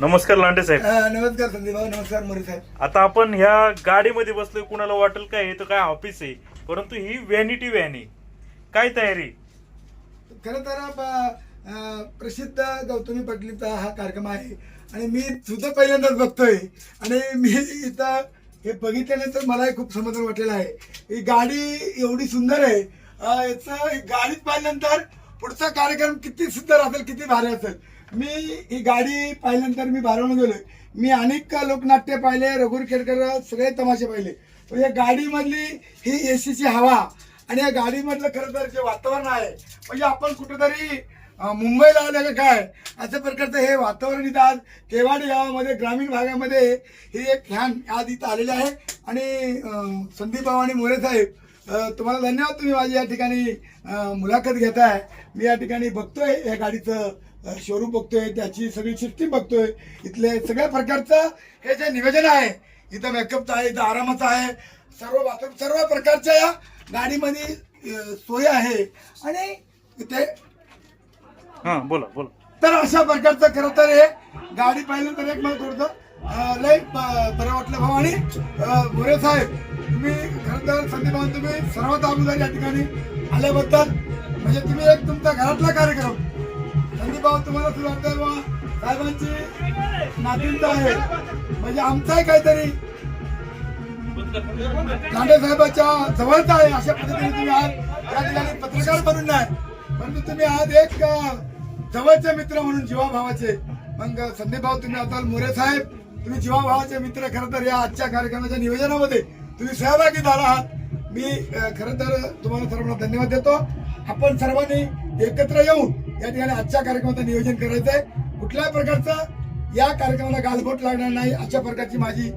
नमस्कार लांडे साहेब. अ, नमस्कार संदीप भाऊ नमस्कार मोरे साहेब. आता आपण ह्या गाडीमध्ये बसलोय कुणाला वाटेल काय हे तर काय ऑफिस आहे. परंतु ही व्हॅनिटी व्हॅन आहे. काय तयारी? खरं तर ब- अ, प्रसिद्ध गौतमी पाटलीचा हा कार्यक्रम आहे. आणि मी सुद्धा पहिल्यांदाच बघतोय. आणि मी इथं हे बघितल्यानंतर मलाही खूप समाधान वाटलेलं आहे. ही गाडी एवढी सुंदर आहे. अ, याचं ही गाडीत पाहिल्यानंतर पुढचा कार्यक्रम किती सुंदर असेल किती भारी असेल. मी ही गाडी पाहिल्यानंतर मी भारावून गेलो मी अनेक लोकनाट्य पाहिले रघुर खेडकर सगळे तमाशे पाहिले. पण या गाडीमधली ही ए सीची हवा आणि या गाडीमधलं खरं तर जे वातावरण आहे म्हणजे आपण कुठेतरी मुंबईला आलं का काय अशा प्रकारचं हे वातावरण इथं आज केवाडी गावामध्ये ग्रामीण भागामध्ये ही एक फॅन आज इथं आलेले आहे. आणि संदीप भाऊ आणि मोरे साहेब तुम्हाला धन्यवाद तुम्ही माझी या ठिकाणी मुलाखत घेताय. मी या ठिकाणी बघतोय या गाडीचं शोरूम बघतोय त्याची सगळी सिस्टीम बघतोय. इथले सगळ्या प्रकारचं हे जे नियोजन आहे इथं मेकअपचं आहे इथं आरामाचं आहे. सर्व बाथरूम सर्व प्रकारच्या या गाडीमध्ये सोय आहे. आणि इथे हा बोला बोला. तर अशा प्रकारचं खरं तर हे गाडी पाहिलं तर एक मला थोडंसं लय बरं वाटलं भाऊ. आणि मोरे साहेब तुम्ही खरं तर संदीप भाऊ तुम्ही सर्वात अगोदर या ठिकाणी आल्याबद्दल म्हणजे तुम्ही एक तुमचा घरातला कार्यक्रम संदीप भाऊ तुम्हाला सुरू वाटतं बा साहेबांची नातींचा आहे. म्हणजे आमचाही काहीतरी लांडे साहेबाच्या जवळचा आहे अशा पद्धतीने तुम्ही आज त्या ठिकाणी पत्रकार बनून नाही. परंतु तुम्ही आज एक जवळचे मित्र म्हणून जीवाभावाचे. मग संदीप भाऊ तुम्ही आता मोरे साहेब तुम्ही जीवाभावाचे मित्र खरं तर या आजच्या कार्यक्रमाच्या नियोजनामध्ये तुम्ही सहभागी झाला आहात. मी खरं तर तुम्हाला सर्वांना धन्यवाद देतो. आपण सर्वांनी एकत्र येऊन या ठिकाणी आजच्या कार्यक्रमाचं नियोजन करायचं आहे कुठल्याही प्रकारचं? या कार्यक्रमाला गालबोट लागणार नाही अशा प्रकारची माझी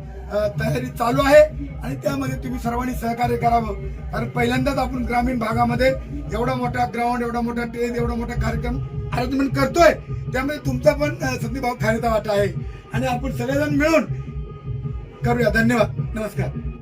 तयारी चालू आहे. आणि त्यामध्ये तुम्ही सर्वांनी सहकार्य करावं. कारण पहिल्यांदाच आपण ग्रामीण भागामध्ये एवढा मोठा ग्राउंड एवढा मोठा ट्रेन एवढा मोठा कार्यक्रम अरेंजमेंट करतोय. त्यामुळे तुमचा पण अ, संदीप खाण्याचा वाटा आहे. आणि आपण सगळेजण मिळून करूया. धन्यवाद. नमस्कार.